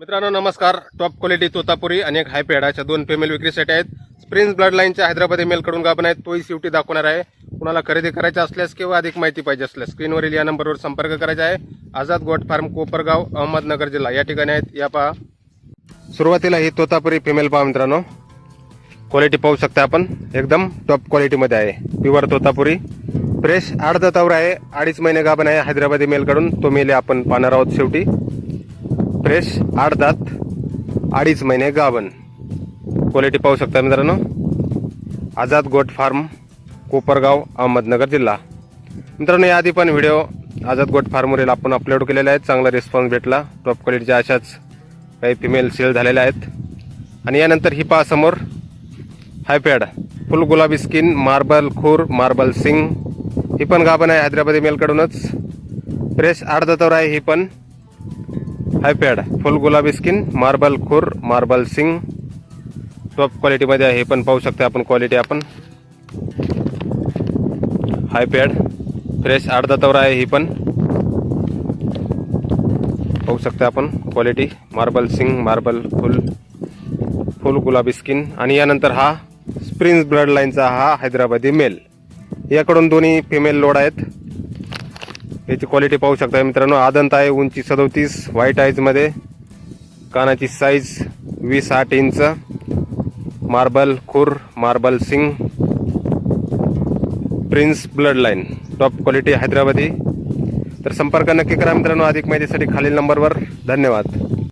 मित्रांनो नमस्कार. Top quality Totapuri आणि एक हाय पेडाच्या दोन फेमेल विक्रीसाठी आहेत. स्प्रिन्स ब्लड लाईनच्या हैदराबादी मेलकडून गाबन आहेत तोही शेवटी दाखवणार आहे. कुणाला खरेदी करायची असल्यास किंवा अधिक माहिती पाहिजे असल्यास स्क्रीनवरील या नंबरवर संपर्क करायचा आहे. आझाद गोट फार्म कोपरगाव अहमदनगर जिल्हा या ठिकाणी आहेत. या पहा. सुरुवातीला ही तोतापुरी फिमेल पहा मित्रांनो. क्वालिटी पाहू शकता आपण. एकदम टॉप क्वालिटीमध्ये आहे. प्युअर तोतापुरी. फ्रेश आठ दातावर आहे. अडीच महिने गाभण आहे हैदराबादी मेलकडून तो मेले आपण पाहणार आहोत शेवटी. फ्रेश आठ दात अडीच महिने गावन क्वालिटी पाहू शकता मित्रांनो. आझाद गोट फार्म कोपरगाव अहमदनगर जिल्हा. मित्रांनो याआधी पण व्हिडिओ आझाद गोट फार्मवरील आपण अपलोड केलेले आहेत. चांगला रिस्पॉन्स भेटला. टॉप क्वालिटीच्या अशाच काही फिमेल सेल झालेल्या आहेत. आणि यानंतर ही पहा समोर. हायपॅड फुल गुलाबी स्किन मार्बल खूर मार्बल सिंग ही पण गाभण आहे हैदराबादी मेलकडूनच फ्रेश आठ दातावर आहे ही पण. हायपॅड फुल गुलाबी स्किन मार्बल खुर मार्बल सिंग टॉप क्वालिटीमध्ये आहे हे पण पाहू शकता आपण क्वालिटी आपण. हायपॅड फ्रेश अर्धा तवरा आहे ही पण. पाहू शकता आपण क्वालिटी मार्बल सिंग मार्बल फुल फुल गुलाबी स्किन आणि यानंतर हा स्प्रिंग्स ब्लड लाईनचा हा हैदराबादी मेल याकडून दोन्ही फिमेल लोड आहेत. याची क्वालिटी पाहू शकता मित्रांनो. आदंत आहे उंची सदोतीस व्हाईट आईजमध्ये कानाची साईज वीस आठ इंच. मार्बल खुर marble Singh prince blood line top quality Hyderabadi. तर संपर्क नक्की करा मित्रांनो. अधिक माहितीसाठी खालील नंबरवर धन्यवाद.